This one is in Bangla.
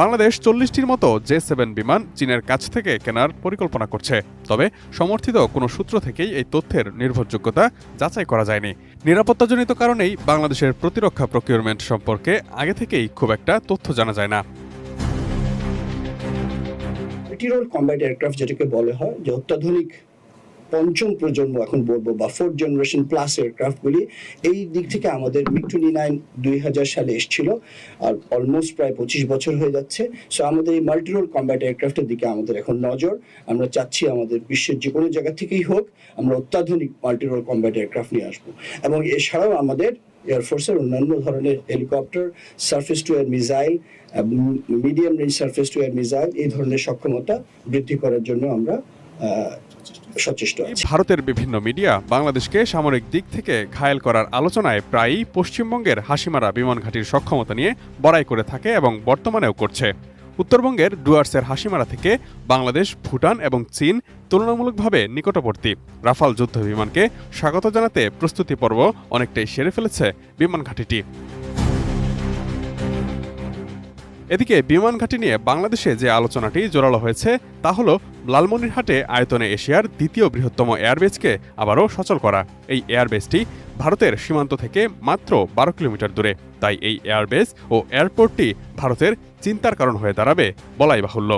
বাংলাদেশ চল্লিশটির মতো জে সেভেন বিমান চীনের কাছ থেকে কেনার পরিকল্পনা করছে। তবে সমর্থিত কোনো সূত্র থেকেই এই তথ্যের নির্ভরযোগ্যতা যাচাই করা যায়নি। নিরাপত্তাজনিত কারণেই বাংলাদেশের প্রতিরক্ষা প্রকিউরমেন্ট সম্পর্কে আগে থেকেই খুব একটা তথ্য জানা যায় না। এয়ারক্রাফট যেটাকে বলে হয়, যে অত্যাধুনিক পঞ্চম প্রজন্ম, এখন বলব বা ফোর্থ জেনারেশন প্লাস এয়ারক্রাফটগুলি এই দিক থেকে আমাদের মিগ টোয়েন্টি নাইন দুই হাজার সালে এসেছিল, আর অলমোস্ট প্রায় পঁচিশ বছর হয়ে যাচ্ছে। সো আমাদের এই মাল্টিরোল কম্ব্যাট এয়ারক্রাফটের দিকে আমাদের এখন নজর। আমরা চাচ্ছি আমাদের বিশ্বের যে কোনো জায়গা থেকেই হোক, আমরা অত্যাধুনিক মাল্টিরোল কম্ব্যাট এয়ারক্রাফট নিয়ে আসব। এবং এছাড়াও আমাদের এয়ারফোর্সের অন্যান্য ধরনের helicopter surface to air missile medium range surface to air missile এই ধরনের সক্ষমতা বৃদ্ধি করার জন্য আমরা সচেষ্ট ভারতের বিভিন্ন মিডিয়া বাংলাদেশকে সামরিক দিক থেকে ঘায়েল করার আলোচনায় প্রায়ই পশ্চিমবঙ্গের হাসিমারা বিমান ঘাঁটির সক্ষমতা নিয়ে বড়াই করে থাকে এবং বর্তমানেও করছে। উত্তরবঙ্গের ডুয়ার্সের হাসিমারা থেকে বাংলাদেশ, ভুটান এবং চীন তুলনামূলকভাবে নিকটবর্তী। রাফাল যুদ্ধ বিমানকে স্বাগত জানাতে প্রস্তুতি পর্ব অনেকটাই সেরে ফেলেছে বিমান ঘাঁটিটি। এদিকে বিমান ঘাঁটি নিয়ে বাংলাদেশে যে আলোচনাটি জোরালো হয়েছে, তা হল লালমনিরহাটে আয়তনে এশিয়ার দ্বিতীয় বৃহত্তম এয়ারবেজকে আবারও সচল করা। এই এয়ারবেজটি ভারতের সীমান্ত থেকে মাত্র বারো কিলোমিটার দূরে। তাই এই এয়ারবেজ ও এয়ারপোর্টটি ভারতের চিন্তার কারণ হয়ে দাঁড়াবে বলাই বাহুল্য।